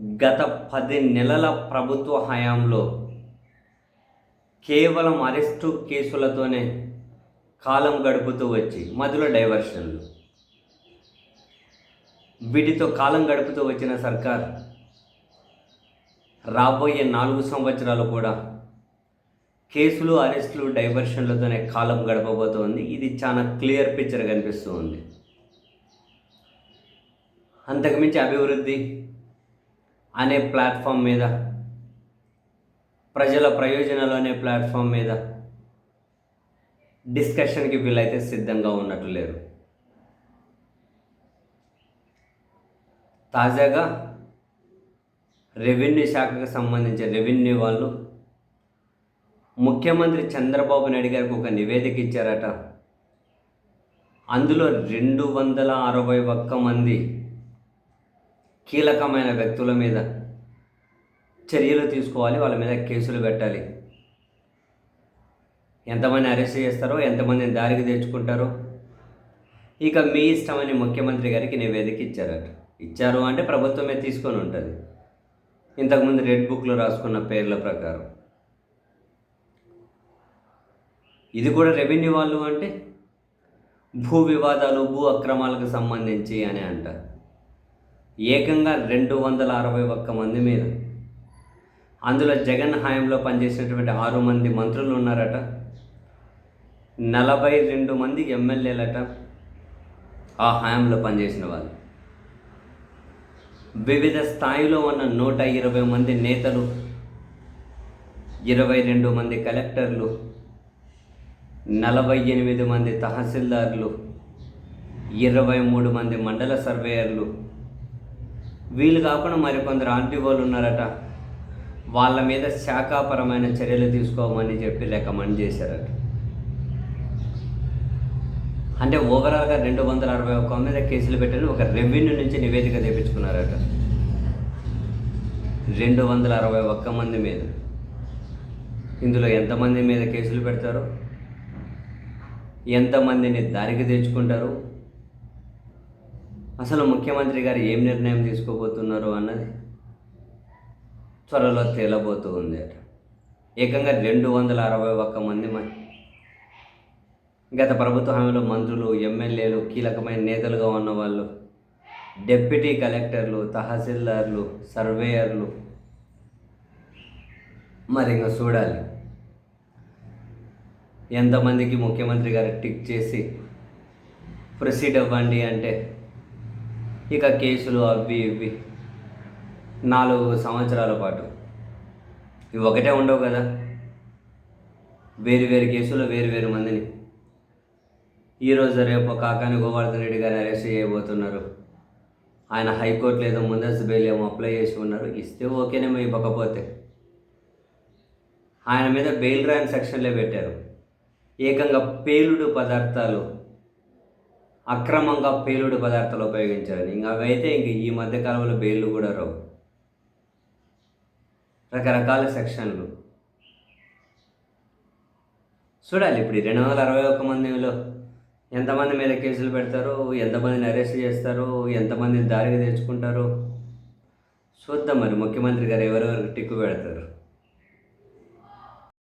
గత పది నెలల ప్రభుత్వ హయాంలో కేవలం అరెస్టు కేసులతోనే కాలం గడుపుతూ వచ్చి మధ్యలో డైవర్షన్లు. వీటితో కాలం గడుపుతూ వచ్చిన సర్కార్ రాబోయే నాలుగు సంవత్సరాలు కూడా కేసులు అరెస్టులు డైవర్షన్లతోనే కాలం గడపబోతోంది. ఇది చాలా క్లియర్ పిక్చర్ కనిపిస్తూ ఉంది. అంతకుమించి అభివృద్ధి అనే ప్లాట్ఫామ్ మీద ప్రజల ప్రయోజనాలు అనే ప్లాట్ఫామ్ మీద డిస్కషన్కి వీళ్ళైతే సిద్ధంగా ఉన్నట్టు లేరు. తాజాగా రెవెన్యూ శాఖకు సంబంధించిన రెవెన్యూ వాళ్ళు ముఖ్యమంత్రి చంద్రబాబు నాయుడు గారికి ఒక నివేదిక ఇచ్చారట. అందులో రెండు వందల అరవై ఒక్క మంది కీలకమైన వ్యక్తుల మీద చర్యలు తీసుకోవాలి వాళ్ళ మీద కేసులు పెట్టాలి. ఎంతమంది అరెస్ట్ చేస్తారో ఎంతమందిని దారికి తెచ్చుకుంటారో ఇక మీ ఇష్టమని ముఖ్యమంత్రి గారికి నివేదిక ఇచ్చారట. ఇచ్చారు అంటే ప్రభుత్వమే తీసుకొని ఉంటుంది. ఇంతకుముందు రెడ్ బుక్లో రాసుకున్న పేర్ల ప్రకారం. ఇది కూడా రెవెన్యూ వాళ్ళు అంటే భూ వివాదాలు భూ అక్రమాలకు సంబంధించి అని అంటారు. ఏకంగా రెండు వందల అరవై ఒక్క మంది మీద. అందులో జగన్ హయాంలో పనిచేసినటువంటి ఆరు మంది మంత్రులు ఉన్నారట. నలభై రెండు మంది ఎమ్మెల్యేలట ఆ హయాంలో పనిచేసిన వాళ్ళు. వివిధ స్థాయిలో ఉన్న నూట ఇరవై మంది నేతలు ఇరవై రెండు మంది కలెక్టర్లు నలభై ఎనిమిది మంది తహసీల్దార్లు ఇరవై మూడు మంది మండల సర్వేయర్లు వీళ్ళు కాకుండా మరికొందరు వాళ్ళు ఉన్నారట వాళ్ళ మీద శాఖాపరమైన చర్యలు తీసుకోమని చెప్పి రికమెండ్ చేశారట. అంటే ఓవరాల్గా రెండు వందల అరవై ఒక్క మీద కేసులు పెట్టని ఒక రెవెన్యూ నుంచి నివేదిక తెప్పించుకున్నారట. రెండు వందల అరవై ఒక్క మంది మీద. ఇందులో ఎంతమంది మీద కేసులు పెడతారు? ఎంతమందిని దారికి తెచ్చుకుంటారు? అసలు ముఖ్యమంత్రి గారు ఏం నిర్ణయం తీసుకోబోతున్నారు అన్నది త్వరలో తేలబోతూ ఉంది అట ఏకంగా రెండు వందల అరవై ఒక్క మంది మ- గత ప్రభుత్వ హామీలో మంత్రులు ఎమ్మెల్యేలు కీలకమైన నేతలుగా ఉన్న వాళ్ళు డెప్యూటీ కలెక్టర్లు తహసీల్దార్లు సర్వేయర్లు మరి ఇంకా చూడాలి. ఎంతమందికి ముఖ్యమంత్రి గారు టిక్ చేసి ప్రొసీడ్ అవ్వండి అంటే ఇక కేసులు అవి ఇవి. నాలుగు సంవత్సరాల పాటు. ఇవి ఒకటే ఉండవు కదా. వేరు వేరు కేసులు వేరు వేరు మందిని. ఈరోజు రేపు కాకాని గోవర్ధన్ రెడ్డి గారిని అరెస్ట్ చేయబోతున్నారు. ఆయన హైకోర్టులో ఏదో ముందస్తు బెయిల్ ఏమో అప్లై చేసి ఉన్నారు. ఇస్తే ఓకేనేమో ఇవ్వకపోతే. ఆయన మీద బెయిల్ రాయన్ సెక్షన్లే పెట్టారు. ఏకంగా పేలుడు పదార్థాలు అక్రమంగా పేలుడు పదార్థాలు ఉపయోగించారని ఇంకా అవైతే ఇంక ఈ మధ్య కాలంలో బెయిల్ కూడా రావు. రకరకాల సెక్షన్లు. చూడాలి ఇప్పుడు రెండు వందల అరవై ఒక్క మందిలో ఎంతమంది మీద కేసులు పెడతారు ఎంతమందిని అరెస్ట్ చేస్తారు ఎంతమందిని దారికి తెచ్చుకుంటారు చూద్దాం మరి ముఖ్యమంత్రి గారు ఎవరెవరికి టిక్కు పెడతారు.